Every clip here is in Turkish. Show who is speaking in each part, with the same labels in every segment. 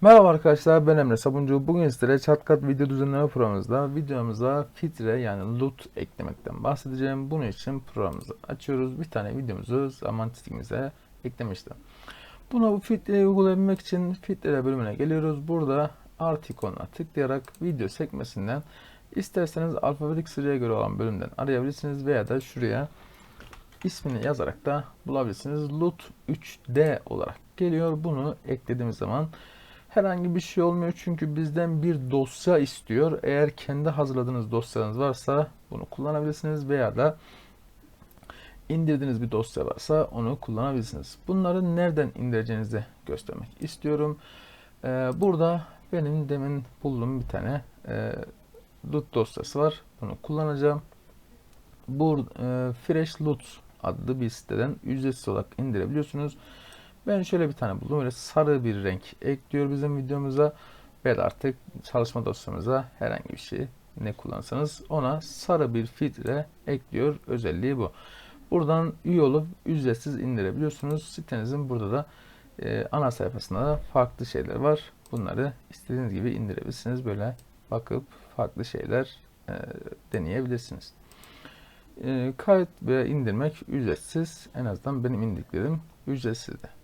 Speaker 1: Merhaba arkadaşlar ben Emre Sabuncu. Bugün sizlere ChatCat video düzenleme programımızda videomuza filtre yani loot eklemekten bahsedeceğim. Bunun için programımızı açıyoruz. Bir tane videomuzu zaman çizgimize eklemiştim. Buna bu filtreyi uygulayabilmek için filtre bölümüne geliyoruz. Burada artı ikonuna tıklayarak video sekmesinden isterseniz alfabetik sıraya göre olan bölümden arayabilirsiniz veya da şuraya ismini yazarak da bulabilirsiniz. Loot 3D olarak geliyor. Bunu eklediğimiz zaman herhangi bir şey olmuyor çünkü bizden bir dosya istiyor. Eğer kendi hazırladığınız dosyanız varsa bunu kullanabilirsiniz veya da indirdiğiniz bir dosya varsa onu kullanabilirsiniz. Bunları nereden indireceğinizi göstermek istiyorum. Ee, burada benim demin bulduğum bir tane e, loot dosyası var. Bunu kullanacağım. Bu e, Fresh Loot adlı bir siteden ücretsiz olarak indirebiliyorsunuz. Ben şöyle bir tane buldum. Böyle sarı bir renk ekliyor bizim videomuza. Ve artık çalışma dosyamıza herhangi bir şey ne kullansanız ona sarı bir filtre ekliyor. Özelliği bu. Buradan üye olup ücretsiz indirebiliyorsunuz. Sitenizin burada da e, ana sayfasında da farklı şeyler var. Bunları istediğiniz gibi indirebilirsiniz. Böyle bakıp farklı şeyler e, deneyebilirsiniz. E, kayıt ve indirmek ücretsiz. En azından benim indirdiklerim ücretsizdi.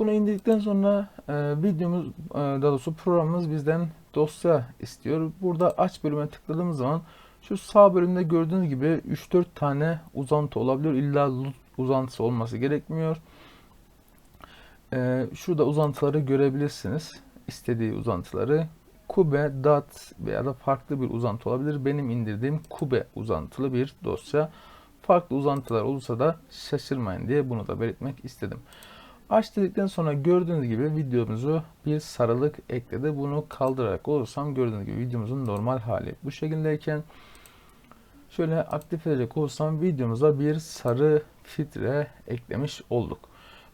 Speaker 1: Bunu indirdikten sonra e, videomuz, e, daha doğrusu programımız bizden dosya istiyor. Burada aç bölüme tıkladığımız zaman şu sağ bölümde gördüğünüz gibi 3-4 tane uzantı olabiliyor. İlla uzantısı olması gerekmiyor. E, şurada uzantıları görebilirsiniz. İstediği uzantıları. Kube, DAT veya da farklı bir uzantı olabilir. Benim indirdiğim Kube uzantılı bir dosya. Farklı uzantılar olursa da şaşırmayın diye bunu da belirtmek istedim. Aç dedikten sonra gördüğünüz gibi videomuzu bir sarılık ekledi. Bunu kaldırarak olursam gördüğünüz gibi videomuzun normal hali bu şekildeyken şöyle aktif edecek olursam videomuza bir sarı filtre eklemiş olduk.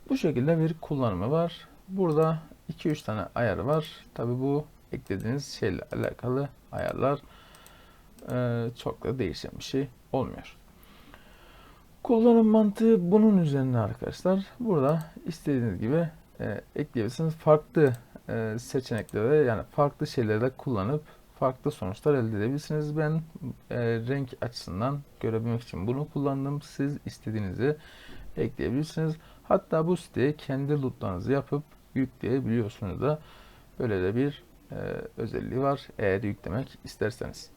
Speaker 1: Bu şekilde bir kullanımı var. Burada 2-3 tane ayar var. Tabi bu eklediğiniz şeyle alakalı ayarlar çok da değişen bir şey olmuyor. Kullanım mantığı bunun üzerine arkadaşlar. Burada istediğiniz gibi e, ekleyebilirsiniz. Farklı e, seçeneklere yani farklı şeyleri de kullanıp farklı sonuçlar elde edebilirsiniz. Ben e, renk açısından görebilmek için bunu kullandım. Siz istediğinizi ekleyebilirsiniz. Hatta bu siteye kendi lootlarınızı yapıp yükleyebiliyorsunuz da. Böyle de bir e, özelliği var eğer yüklemek isterseniz.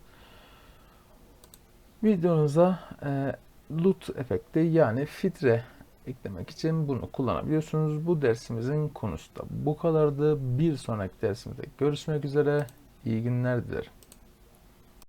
Speaker 1: Videonuza e, loot efekti yani filtre eklemek için bunu kullanabiliyorsunuz. Bu dersimizin konusu da bu kadardı. Bir sonraki dersimizde görüşmek üzere. İyi günler dilerim.